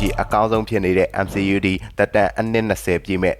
ရှိအကောင်းဆုံးဖြစ်နေတဲ့ MCUD တက်တန်အနှစ်20ပြည့်မဲ့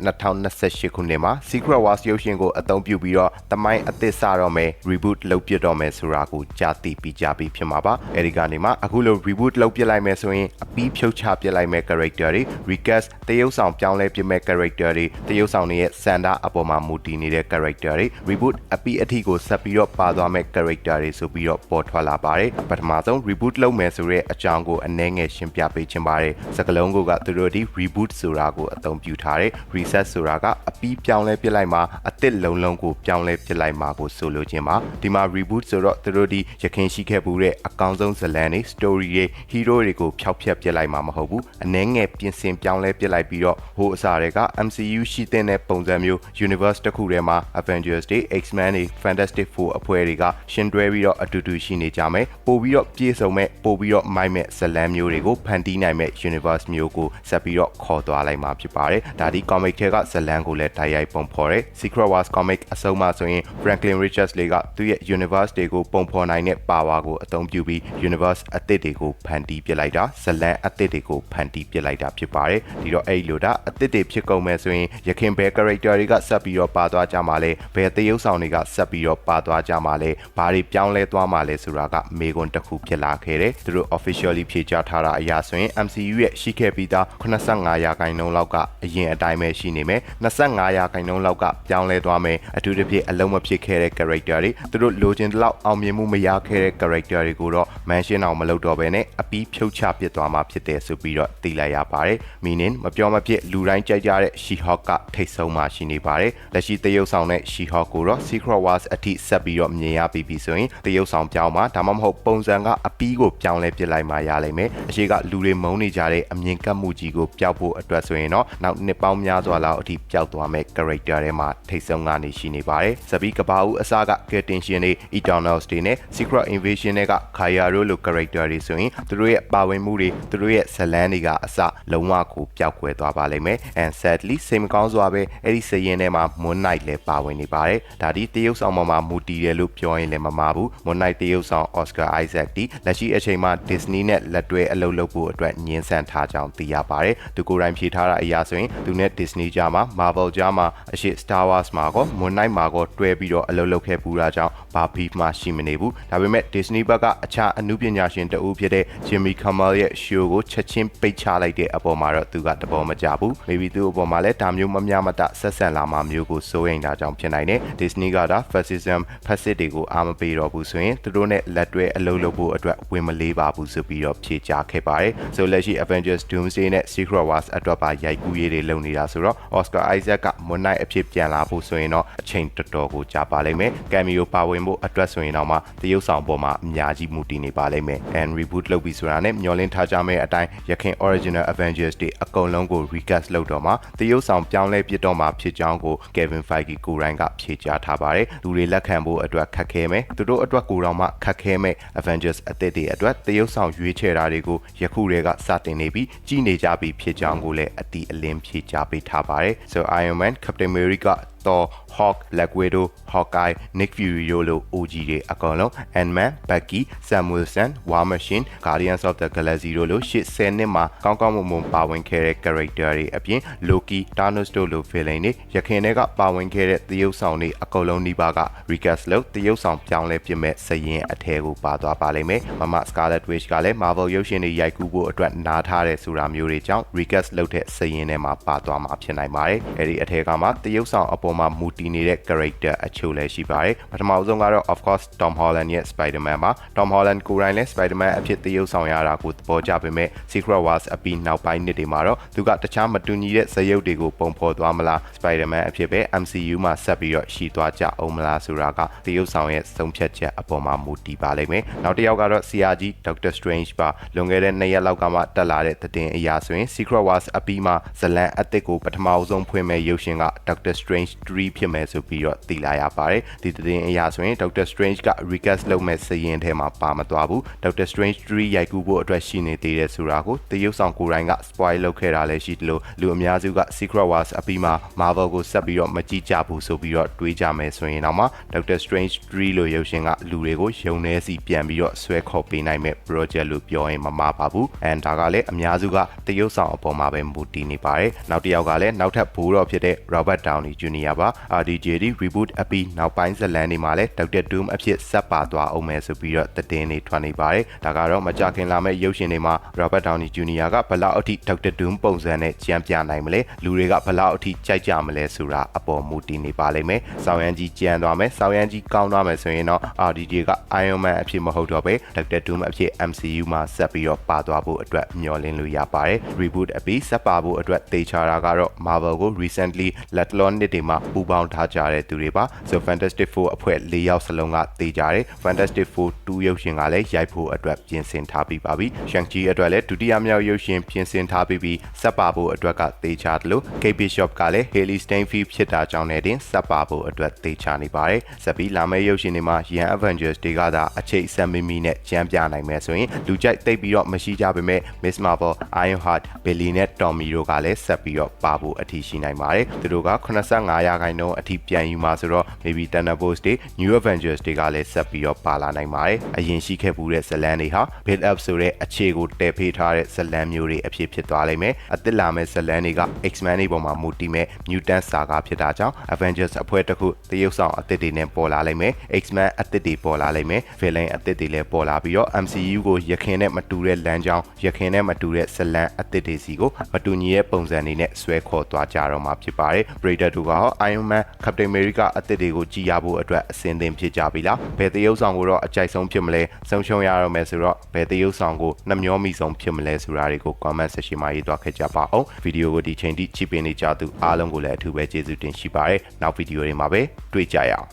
2028ခုနှစ်မှာ Secret Wars ရုပ်ရှင်ကိုအသုံးပြုပြီးတော့တမိုင်းအသစ်စတော့မယ် reboot လုပ်ပြတော့မယ်ဆိုတာကိုကြားသိပြီးကြပြီးဖြစ်မှာပါအဲဒီကနေမှအခုလို reboot လုပ်ပြလိုက်မယ်ဆိုရင်အပီးဖြုတ်ချပြလိုက်မဲ့ character တွေ recast တရုပ်ဆောင်ပြောင်းလဲပြမဲ့ character တွေတရုပ်ဆောင်တွေရဲ့စန္ဒအပေါ်မှာမူတည်နေတဲ့ character တွေ reboot အပီးအထီကိုဆက်ပြီးတော့ပါသွားမဲ့ character တွေဆိုပြီးတော့ပေါ်ထွက်လာပါတယ်ပထမဆုံး reboot လုပ်မယ်ဆိုတဲ့အကြောင်းကိုအနည်းငယ်ရှင်းပြပေးချင်ပါတယ်စကလုံးကိုကသူတို့ဒီ reboot ဆိုတာကိုအသုံးပြုထားတယ် reset ဆိုတာကအပီးပြောင်းလဲပြလိုက်မှာအ သစ်လုံးလုံးကိုပြောင်းလဲပြလိုက်မှာကိုဆိုလိုချင်ပါဒီမှာ reboot ဆိုတော့သူတို့ဒီရခင်ရှိခဲ့မှုတဲ့အကောင်းဆုံးဇာတ်လမ်းတွေ story တွေ hero တွေကိုဖျောက်ဖျက်ပြလိုက်မှာမဟုတ်ဘူးအနည်းငယ်ပြင်ဆင်ပြောင်းလဲပြလိုက်ပြီးတော့ဟိုအစားတွေက MCU ရှိတဲ့ပုံစံမျိုး universe တစ်ခုထဲမှာ Avengers တွေ X-Men တွေ Fantastic Four အဖွဲ့တွေကရှင်တွဲပြီးတော့အတူတူရှိနေကြမယ်ပို့ပြီးတော့ပြေဆုံးမဲ့ပို့ပြီးတော့မိုက်မဲ့ဇာတ်လမ်းမျိုးတွေကိုဖန်တီးနိုင်မဲ့ universe မျိုးကိုဆက်ပြီးတော့ခေါ်သွားလိုက်မှာဖြစ်ပါတယ်ဒါဒီ comic ထဲကဇာတ်လမ်းကိုလည်းတိုက်ရိုက်ပုံဖော်တယ် Secret Wars comic အဆုံးမှာဆိုရင် Franklin Richards လေးကသူ့ရဲ့ universe တွေကိုပုံဖော်နိုင်တဲ့ power ကိုအသုံးပြုပြီး universe အသစ်တွေကိုဖန်တီးပြလိုက်တာဇာတ်လမ်းအသစ်တွေကိုဖန်တီးပြလိုက်တာဖြစ်ပါတယ်ဒီတော့အဲ့လိုဒါအသစ်တွေဖြစ်ကုန်မဲ့ဆိုရင်ရခင်ဘယ် character တွေကဆက်ပြီးတော့ပါသွားကြမှာလဲဘယ်သရုပ်ဆောင်တွေကဆက်ပြီးတော့ပါသွားကြမှာလဲဘာတွေပြောင်းလဲသွားမှာလဲဆိုတာကမေကွန်တစ်ခုဖြစ်လာခဲ့တယ်သူတို့ officially ဖြေကြားထားတာအရာဆိုရင် MCU ရဲ့ရှိခဲ့ပြီးသား85ရာခိုင်နှုန်းလောက်ကအရင်အတိုင်းပဲရှိနေမယ်25ရာခိုင်နှုန်းလောက်ကပြောင်းလဲသွားမယ်အထူးသဖြင့်အလုံးမဖြစ်ခဲ့တဲ့ character တွေသူတို့လိုချင်တဲ့လောက်အောင်မြင်မှုမရခဲ့တဲ့ character တွေကိုတော့ mention အောင်မလုပ်တော့ဘဲနဲ့အပီးဖြုတ်ချပစ်သွားမှာဖြစ်တယ်ဆိုပြီးတော့သိလိုက်ရပါတယ် meaning မပြောမဖြစ်လူတိုင်းကြိုက်ကြတဲ့ She-Hulk ကထိတ်ဆုံးမှရှိနေပါတယ်လက်ရှိတရုပ်ဆောင်တဲ့ She-Hulk ကိုတော့ Secret Wars အထိဆက်ပြီးတော့မြင်ရပြီးပြီဆိုရင်တရုပ်ဆောင်ပြောင်းမှာဒါမှမဟုတ်ပုံစံကအပီးကိုပြောင်းလဲပစ်လိုက်မှရလိမ့်မယ်အရှိကလူတွေမုန်းနေကြတဲ့အမြင်ကပ်မှုကြီးကိုပျောက်ဖို့အတွက်ဆိုရင်တော့နောက်နှစ်ပေါင်းများစွာလောက်အထိပျောက်သွားမဲ့ character တွေမှာထိတ်ဆုံးကနေရှိနေပါတယ်။ဇဘီကဘာဦးအစားက Ketin ရှင်တွေ Eternals တွေနဲ့ Secret Invasion တွေက Kaya တို့လို character တွေဆိုရင်သူတို့ရဲ့ပါဝင်မှုတွေသူတို့ရဲ့ဇလန်းတွေကအစလုံးဝကိုပျောက်ကွယ်သွားပါလိမ့်မယ်။ and sadly စိတ်မကောင်းစွာပဲအဲ့ဒီစရင်ထဲမှာ Moon Knight လည်းပါဝင်နေပါတယ်။ဒါဒီတရုပ်ဆောင်ပေါ်မှာမူတည်တယ်လို့ပြောရင်လည်းမမှားဘူး။ Moon Knight တရုပ်ဆောင် Oscar Isaac ဒီလက်ရှိအချိန်မှာ Disney နဲ့လက်တွဲအလုပ်လုပ်ဖို့အတွက်ညှင်းဆန်ထားကြောင်းသိရပါတယ်။သူကိုယ်တိုင်ဖြေထားတာအရာဆိုရင်သူနဲ့ Disney ကြားမှာ Marvel ကြားမှာအရှိ Star Wars မှာကော Moon Knight မှာကောတွဲပြီးတော့အလုပ်လုပ်ခဲ့ပူတာကြောင့်ဘာ beef မှရှိမနေဘူးဒါပေမဲ့ Disney ဘက်ကအခြားအမှုပညာရှင်တဦးဖြစ်တဲ့ Jimmy Kimmel ရဲ့ show ကိုချက်ချင်းပိတ်ချလိုက်တဲ့အပေါ်မှာတော့သူကတဘောမကြဘူး maybe သူ့အပေါ်မှာလည်းဒါမျိုးမများမတဆက်ဆံလာမှာမျိုးကိုစိုးရိမ်တာကြောင့်ဖြစ်နိုင်တယ် Disney ကဒါ fascism ဖက်စစ်တွေကိုအားမပေးတော့ဘူးဆိုရင်သူတို့နဲ့လက်တွဲအလုပ်လုပ်ဖို့အတွက်ဝင်မလေးပါဘူးဆိုပြီးတော့ဖြေကြားခဲ့ပါတယ်ဆိုလက်ရှိ Avengers Doomsday နဲ့ Secret Wars အတွက်ပါရိုက်ကူးရေးတွေလုပ်နေတာဆိုတော့ Oscar Isaac က Moon Knight အဖြစ်ပြန်လာဖို့ဆိုရင်တော့အချိန်တော်တော်ကိုကြာပါလိမ့်မယ်။ cameo ပါဝင်ဖို့အတွက်ဆိုရင်တော့မှတရုပ်ဆောင်ပေါ်မှာအများကြီးမူတည်နေပါလိမ့်မယ်။ and reboot လုပ်ပြီးဆိုတာနဲ့မျှော်လင့်ထားကြမယ့်အတိုင်းရခင် original Avengers တွေအကုန်လုံးကို recast လုပ်တော့မှတရုပ်ဆောင်ပြောင်းလဲပြစ်တော့မှဖြစ်ကြောင်းကို Kevin Feige ကိုယ်တိုင်ကဖြေကြားထားပါတယ်။လူတွေလက်ခံဖို့အတွက်ခက်ခဲမယ်။သူတို့အတွက်ကိုတော့မှခက်ခဲမယ် Avengers အသစ်တွေအတွက်တရုပ်ဆောင်ရွေးချယ်တာတွေကိုယခုတည်းကစတင်နေပြီးကြီးနေကြပြီးဖြစ်ကြောင်းကိုလည်းအတိအလင်းဖြေကြားပေးထားပါတယ်။ so Iron Man Captain America Thor, Hawk, Black Widow, Hawkeye, Nick Fury တို့လို OG တွေအကောင်လုံး Ant-Man, Bucky, Sam Wilson, War Machine, Guardians of the Galaxy တို့လို80နှစ်မှာကောင်းကောင်းမွန်မွန်ပါဝင်ခဲ့တဲ့ character တွေအပြင် Loki, Thanos တို့လို villain တွေရခင်တွေကပါဝင်ခဲ့တဲ့သရုပ်ဆောင်တွေအကောင်လုံးဒီပါက recast လုပ်သရုပ်ဆောင်ပြောင်းလဲပြမဲ့စရင်အထဲကိုပါသွားပါလိမ့်မယ်။မမ Scarlet Witch ကလည်း Marvel ရုပ်ရှင်တွေရိုက်ကူးဖို့အတွက်နားထားတဲ့ဆိုတာမျိုးတွေကြောင့် recast လုပ်တဲ့စရင်ထဲမှာပါသွားမှာဖြစ်နိုင်ပါတယ်။အဲဒီအထဲကမှသရုပ်ဆောင်အပေါ်မှာမူတည်နေတဲ့ character အချို့လည်းရှိပါတယ်ပထမဆုံးကတော့ of course Tom Holland ရဲ့ Spider-Man ပါ Tom Holland ကိုယ်တိုင်လည်း Spider-Man အဖြစ်သရုပ်ဆောင်ရတာကိုသဘောကျပေမဲ့ Secret Wars အပြီးနောက်ပိုင်းနှစ်တွေမှာတော့သူကတခြားမတူညီတဲ့ဇာတ်ရုပ်တွေကိုပုံဖော်သွားမလား Spider-Man အဖြစ်ပဲ MCU မှာဆက်ပြီးတော့ရှိသွားကြအောင်မလားဆိုတာကသရုပ်ဆောင်ရဲ့ဆုံးဖြတ်ချက်အပေါ်မှာမူတည်ပါလိမ့်မယ်နောက်တစ်ယောက်ကတော့ CRG Doctor Strange ပါလွန်ခဲ့တဲ့နှစ်ရက်လောက်ကမှတက်လာတဲ့သတင်းအရာဆိုရင် Secret Wars အပြီးမှာဇလန်အသစ်ကိုပထမဆုံးဖွင့်မဲ့ရုပ်ရှင်က Doctor Strange 3ဖြစ်မယ်ဆိုပြီးတော့သိလာရပါတယ်ဒီသတင်းအရဆိုရင် Doctor Strange က recast လုပ်မဲ့စရင်ထဲမှာပါမသွားဘူး Doctor Strange 3ရိုက်ကူးဖို့အတွက်ရှိနေသေးတယ်ဆိုတာကိုတရုတ်ဆောင်ကိုယ်တိုင်က spoil လုပ်ခဲ့တာလည်းရှိတယ်လို့လူအများစုက Secret Wars အပြီးမှာ Marvel ကိုဆက်ပြီးတော့မကြည့်ကြဘူးဆိုပြီးတော့တွေးကြမယ်ဆိုရင်တော့မှ Doctor Strange 3လို့ရုပ်ရှင်ကလူတွေကိုယုံနေစီပြန်ပြီးတော့ဆွဲခေါ်ပေးနိုင်မဲ့ project လို့ပြောရင်မမှားပါဘူး။ and ဒါကလည်းအများစုကတရုတ်ဆောင်အပေါ်မှာပဲမူတည်နေပါတယ်။နောက်တစ်ယောက်ကလည်းနောက်ထပ်ဘိုးတော်ဖြစ်တဲ့ Robert Downey Jr. ပါ RDJD reboot အပြီးနောက်ပိုင်းဇတ်လန်တွေမှာလည်း Doctor Doom အဖြစ်ဆက်ပါသွားအောင်မယ်ဆိုပြီးတော့သတင်းတွေထွက်နေပါတယ်။ဒါကတော့မကြခင်လာမဲ့ရုပ်ရှင်တွေမှာ Robert Downey Jr. ကဘလောက်အထိ Doctor Doom ပုံစံနဲ့ကြံပြနိုင်မလဲလူတွေကဘလောက်အထိကြိုက်ကြမလဲဆိုတာအပေါ်မူတည်နေပါလိမ့်မယ်။ဆောင်းရမ်းကြီးကြံသွားမယ်။ဆောင်းရမ်းကြီးကောင်းသွားမယ်ဆိုရင်တော့ RDJ က Iron Man အဖြစ်မဟုတ်တော့ပဲ Doctor Doom အဖြစ် MCU မှာဆက်ပြီးတော့ပါသွားဖို့အတွက်မျှော်လင့်လို့ရပါတယ်။ reboot အပြီးဆက်ပါဖို့အတွက်တေချာတာကတော့ Marvel ကို recently let alone နှစ်တွေမှာပူပေါင်းထားကြတဲ့သူတွေပါ။ So Fantastic Four အဖွဲ့၄ယောက်စလုံးကတေကြတယ်။ Fantastic Four 2ရုပ်ရှင်ကလည်းရိုက်ဖို့အတွက်ပြင်ဆင်ထားပြီးပါပြီ။ Shang-Chi အတွက်လည်းဒုတိယမြောက်ရုပ်ရှင်ပြင်ဆင်ထားပြီးပြီးဆက်ပါဖို့အတွက်ကတေချာတယ်လို့ Kate Bishop ကလည်း Haley Steinfeld ဖြစ်တာကြောင့်လည်းတင်ဆက်ပါဖို့အတွက်တေချာနေပါတယ်။ဆက်ပြီးလာမယ့်ရုပ်ရှင်တွေမှာ Young Avengers တွေကသာအခြေဆက်မိမိနဲ့ကြမ်းပြနိုင်မယ်ဆိုရင်လူကြိုက်သိပ်ပြီးတော့မရှိကြပေမဲ့ Miss Marvel, Ironheart, Billy နဲ့ Tommy တို့ကလည်းဆက်ပြီးတော့ပါဖို့အထီးရှိနိုင်ပါတယ်။သူတို့က85ရာခိုင်နှုန်းအထီးပြန်ယူမှာဆိုတော့ maybe Thunderbolts တွေ New Avengers တွေကလည်းဆက်ပြီးတော့ပါလာနိုင်ပါတယ်။အရင်ရှိခဲ့မှုတဲ့ဇလန်တွေဟာ build up ဆိုတဲ့အခြေကိုတည်ဖေးထားတဲ့ဇလန်မျိုးတွေအဖြစ်ဖြစ်သွားလိမ့်မယ်။အသစ်လာမယ့်ဇလန်တွေက X-Men တွေပေါ်မှာမူတည်မဲ့ Mutant Saga ဖြစ်တာကြောင့် Avengers အဖွဲ့တစ်ခုတရုပ်ဆောင်အသစ်တွေနဲ့ပေါ်လာလိမ့်မယ်။ X-Men အသစ်တွေပေါ်လာလိမ့်မယ်။ Villain အသစ်တွေလည်းပေါ်လာပြီးတော့ MCU ကိုရခင်နဲ့မတူတဲ့လမ်းကြောင်းရခင်နဲ့မတူတဲ့ဇလန်အသစ်တွေစီကိုမတူညီတဲ့ပုံစံတွေနဲ့ဆွဲခေါ်သွားကြတော့မှာဖြစ်ပါတယ်။ Predator တို့ကဟော Iron Man, Captain America အသစ်တွေကိုကြည်ရဖို့အတွက်အစင်သင်ဖြစ်ကြပြီလား။ဘယ်တရုပ်ဆောင်ကိုတော့အကြိုက်ဆုံးဖြစ်မလဲ။ဆုံးရှုံးရတော့မယ်ဆိုတော့ဘယ်တရုပ်ဆောင်ကိုနှမျောမိဆုံးဖြစ်မလဲဆိုတာတွေကို comment section မှာရေးသွားခဲ့ကြပါအောင်။ဗီဒီယိုကိုဒီချိန်ထိကြည့်ပေးနေကြသူအားလုံးကိုလည်းအထူးပဲကျေးဇူးတင်ရှိပါတယ်။နောက်ဗီဒီယိုတွေမှာပဲတွေ့ကြရအောင်